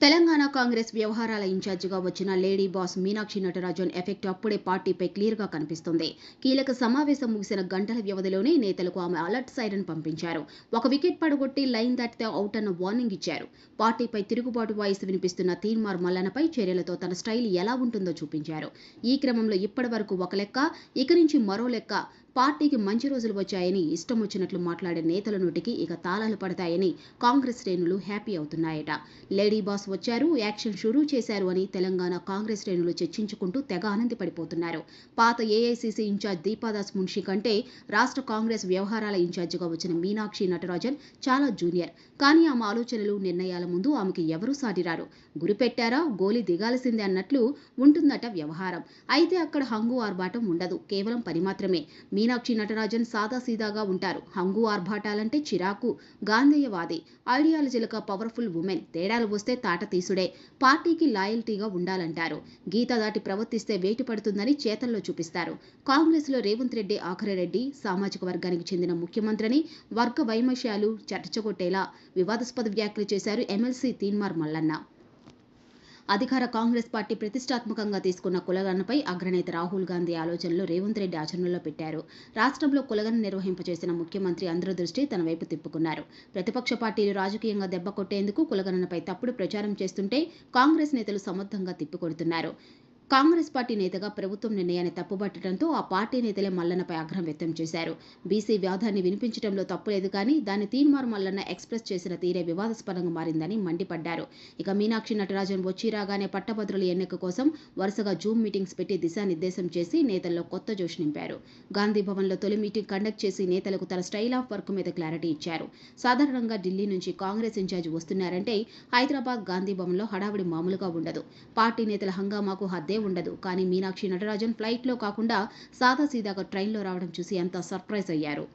తెలంగాణ కాంగ్రెస్ వ్యవహారాల ఇన్ఛార్జిగా వచ్చిన lady boss Meenakshi Natarajan effect అప్పుడే పార్టీపై క్లియర్గా కనిపిస్తుంది. కీలక సమావేశం ముగిసిన గంటల వ్యవధిలోనే నేతలకు ఆమె అలర్ట్ సైరన్ పంపించారు. ఒక వికెట్ పడగొట్టి లైన్ దాటితే అవుట్ అన్న వార్నింగ్ ఇచ్చారు. పార్టీపై తిరుగుబాటు వాయిస్ వినిపిస్తున్న తీన్మార్ మల్లనపై చర్యలతో తన స్టైల్ ఎలా ఉంటుందో చూపించారు. ఈ క్రమంలో ఇప్పటి వరకు ఒక లెక్క ఇక నుంచి మరో లెక్క పార్టీకి మంచి రోజులు వచ్చాయని ఇష్టం వచ్చినట్లు మాట్లాడే నేతల నోటికి ఇక తాళాలు పడతాయని కాంగ్రెస్ శ్రేణులు హ్యాపీ అవుతున్నాయట. లేడీ బాస్ వచ్చారు యాక్షన్ షురూ చేశారు అని తెలంగాణ కాంగ్రెస్ శ్రేణులు చర్చించుకుంటూ తెగ ఆనందపడిపోతున్నారు. పాత ఏఐసీసీ ఇన్ఛార్జ్ దీపాదాస్ మున్షి కంటే రాష్ట్ర కాంగ్రెస్ వ్యవహారాల ఇన్ఛార్జిగా వచ్చిన మీనాక్షి నటరాజన్ చాలా జూనియర్. కానీ ఆమె ఆలోచనలు నిర్ణయాల ముందు ఆమెకి ఎవరూ సాటిరారు. గురిపెట్టారా గోలి దిగాల్సిందే అన్నట్లు ఉంటుందట వ్యవహారం. అయితే అక్కడ హంగు ఆర్భాటం ఉండదు కేవలం పని మాత్రమే. మీ మీనాక్షి నటరాజన్ సాదాసీదాగా ఉంటారు. హంగు ఆర్భాటాలంటే చిరాకు గాంధేయవాది. ఐడియాలజీలకు పవర్ఫుల్ ఉమెన్. తేడాలు వస్తే తాట తీసుడే. పార్టీకి లాయల్టీగా ఉండాలంటారు. గీత దాటి ప్రవర్తిస్తే వేటు పడుతుందని చేతల్లో చూపిస్తారు. కాంగ్రెస్లో రేవంత్ రెడ్డి ఆఖరిరెడ్డి సామాజిక వర్గానికి చెందిన ముఖ్యమంత్రిని వర్గ వైమశ్యాలు చర్చగొట్టేలా వివాదాస్పద వ్యాఖ్యలు చేశారు ఎమ్మెల్సీ తీన్మార్ మల్లన్న. అధికార కాంగ్రెస్ పార్టీ ప్రతిష్టాత్మకంగా తీసుకున్న కులగణపై అగ్రనేత రాహుల్ గాంధీ ఆలోచనలు రేవంత్ రెడ్డి ఆచరణలో పెట్టారు. రాష్ట్రంలో కులగణ నిర్వహింపచేసిన ముఖ్యమంత్రి అందరి దృష్టి తన వైపు తిప్పుకున్నారు. ప్రతిపక్ష పార్టీలు రాజకీయంగా దెబ్బ కొట్టేందుకు కులగణనపై తప్పుడు ప్రచారం చేస్తుంటే కాంగ్రెస్ నేతలు సమర్థంగా తిప్పికొడుతున్నారు. కాంగ్రెస్ పార్టీ నేతగా ప్రభుత్వం నిర్ణయాన్ని తప్పుబట్టడంతో ఆ పార్టీ నేతలే మల్లన్నపై ఆగ్రహం వ్యక్తం చేశారు. బీసీ వ్యాధాన్ని వినిపించడంలో తప్పులేదు కానీ దాన్ని తీన్మార్ మల్లన్న ఎక్స్ప్రెస్ చేసిన తీరే వివాదాస్పదంగా మారిందని మండిపడ్డారు. ఇక మీనాక్షి నటరాజన్ వచ్చి రాగానే పట్టభద్రుల ఎన్నిక కోసం వరుసగా జూమ్ మీటింగ్స్ పెట్టి దిశానిర్దేశం చేసి నేతల్లో కొత్త జోష్ నింపారు. గాంధీ భవన్లో తొలి మీటింగ్ కండక్ట్ చేసి నేతలకు తన స్టైల్ ఆఫ్ వర్క్ మీద క్లారిటీ ఇచ్చారు. సాధారణంగా ఢిల్లీ నుంచి కాంగ్రెస్ ఇన్ఛార్జ్ వస్తున్నారంటే హైదరాబాద్ గాంధీ భవన్లో హడావిడి మామూలుగా ఉండదు. పార్టీ నేతల హంగామాకు హద్దే ఉండదు. కానీ మీనాక్షి నటరాజన్ ఫ్లైట్లో కాకుండా సాదాసీదాగా ట్రైన్లో రావడం చూసి అంతా సర్ప్రైజ్ అయ్యారు.